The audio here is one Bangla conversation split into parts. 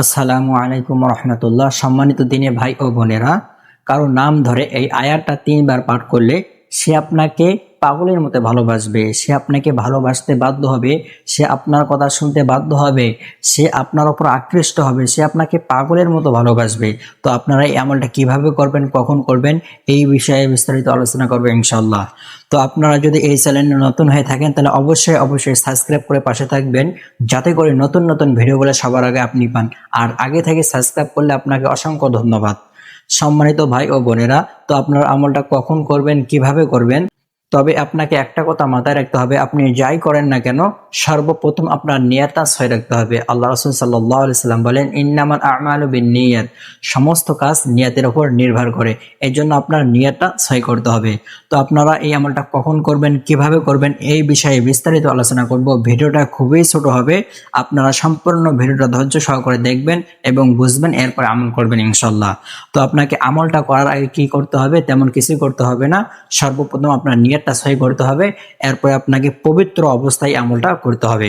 আসসালামু আলাইকুম রহমতুল্লাহ। সম্মানিত দিনে ভাই ও বোনেরা, কারও নাম ধরে এই আয়াতটা তিনবার পাঠ করলে সে আপনাকে পাগলের মতো ভালোবাসবে, সে আপনাকে ভালোবাসতে বাধ্য হবে, সে আপনার কথা শুনতে বাধ্য হবে, সে আপনার ওপর আকৃষ্ট হবে, সে আপনাকে পাগলের মতো ভালোবাসবে। তো আপনারা এই আমলটা কীভাবে করবেন, কখন করবেন, এই বিষয়ে বিস্তারিত আলোচনা করবে ইনশাল্লাহ তো আপনারা যদি এই চ্যানেলে নতুন হয়ে থাকেন, তাহলে অবশ্যই অবশ্যই সাবস্ক্রাইব করে পাশে থাকবেন, যাতে করে নতুন নতুন ভিডিওগুলো সবার আগে আপনি পান। আর আগে থেকে সাবস্ক্রাইব করলে আপনাকে অসংখ্য ধন্যবাদ। সম্মানিত ভাই ও বোনেরা তো আপনার আমলটা কখন করবেন কীভাবে করবেন? তবে আপনাকে একটা কথা মাথায় রাখতে হবে, আপনি যাই করেন না কেন, সর্বপ্রথম আপনার নিয়াতা ছয় রাখতে হবে। আল্লাহ রসুল সাল্লাহ সাল্লাম বলেন ইন্নামান আমাল বিন নিয়াত সমস্ত কাজ নিয়াতের উপর নির্ভর করে। এই জন্য আপনার নিয়াতটা ছয় করতে হবে। তো আপনারা এই আমলটা কখন করবেন, কীভাবে করবেন, এই বিষয়ে বিস্তারিত আলোচনা করব। ভিডিওটা খুবই ছোট হবে, আপনারা সম্পূর্ণ ভিডিওটা ধৈর্য সহকারে দেখবেন এবং বুঝবেন, এরপর আমল করবেন ইনশাল্লাহ তো আপনাকে আমলটা করার আগে কি করতে হবে, তেমন কিছুই করতে হবে না। সর্বপ্রথম আপনার নিয়তটা সহি করতে হবে, এরপরে আপনাকে পবিত্র অবস্থায় আমলটা করতে হবে।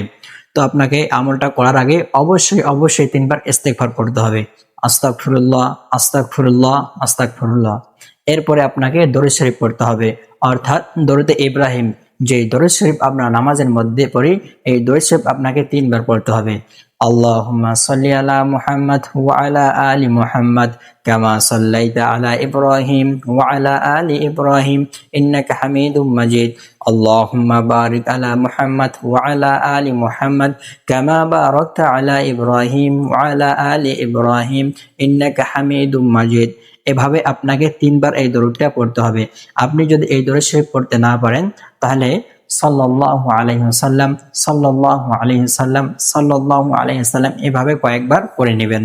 তো আপনাকে আমলটা করার আগে অবশ্যই অবশ্যই তিনবার ইস্তেকফার করতে হবে। আস্তাক ফুরুল্লাহ আস্তাক ফুরুল্লাহ আস্তাক ফুরুল্লাহ এরপরে আপনাকে দরুদ শরীফ পড়তে হবে। অর্থাৎ দরুদে ইব্রাহিম যে দরুদ শরীফ আপনার নামাজের মধ্যে পড়ি, এই দরুদ শরীফ আপনাকে তিনবার পড়তে হবে। اللهم صل على محمد وعلى آل محمد كما صليت على إبراهيم وعلى آل إبراهيم إنك حميد مجيد اللهم بارك على محمد وعلى آل محمد كما باركت على إبراهيم وعلى آل إبراهيم إنك حميد مجيد এভাবে আপনাকে তিনবার এই দরুদটা পড়তে হবে আপনি যদি এই দরুদ শরীফ পড়তে না পারেন তাহলে সাল্লাহ আলহিহাল্লাম সাল্লাহ আলহিহাল্লাম সাল্লাহ আলহিহাল্লাম এভাবে কয়েকবার করে নেবেন।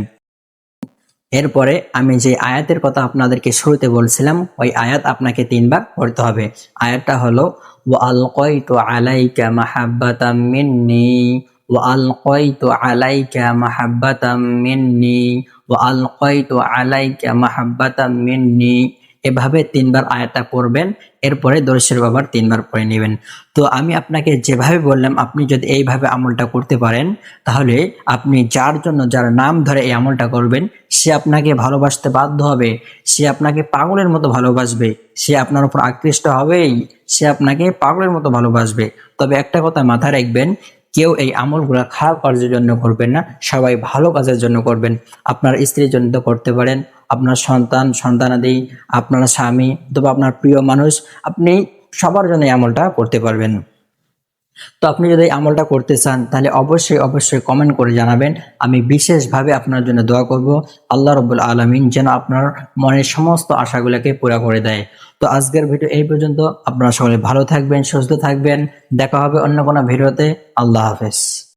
এরপরে আমি যে আয়াতের কথা আপনাদেরকে শুরুতে বলছিলাম, ওই আয়াত আপনাকে তিনবার পড়তে হবে। আয়াতটা হলো ও আলকাইতু আলাইকা মাহাব্বাতাম মিন্নি ও আলকাইতু আলাইকা মাহাব্বাতাম মিন্নি ও আলকাইতু আলাইকা মাহাব্বাতাম মিন্নি। এভাবে তিনবার আয়াতটা পড়বেন, এরপরে দর্শের বাবার তিনবার পড়ে নেবেন। তো আমি আপনাকে যেভাবে বললাম, আপনি যদি এইভাবে আমলটা করতে পারেন, তাহলে আপনি যার জন্য যার নাম ধরে এই আমলটা করবেন, সে আপনাকে ভালোবাসতে বাধ্য হবে, সে আপনাকে পাগলের মতো ভালোবাসবে, সে আপনার উপর আকৃষ্ট হবেই, সে আপনাকে পাগলের মতো ভালোবাসবে। তবে একটা কথা মাথায় রাখবেন, কেউ এই আমলগুলো খারাপ কাজের জন্য করবেন না, সবাই ভালো কাজের জন্য করবেন। আপনার স্ত্রীর জন্য তো করতে পারেন আপনার সন্তান, সন্তানাদি, আপনার স্বামী অথবা আপনার প্রিয় মানুষ, আপনি সবার জন্য আমলটা করতে পারবেন। তো আপনি যদি আমলটা করতে চান, তাহলে অবশ্যই অবশ্যই কমেন্ট করে জানাবেন। আমি বিশেষভাবে আপনার জন্য দোয়া করব। আল্লাহ রবুল আলমিন যেন আপনার মনের সমস্ত আশাগুলোকে পুরা করে দেয়। তো আজকের ভিডিও এই পর্যন্ত। আপনারা সকলে ভালো থাকবেন, সুস্থ থাকবেন। দেখা হবে অন্য কোনো ভিডিওতে। আল্লাহ হাফেজ।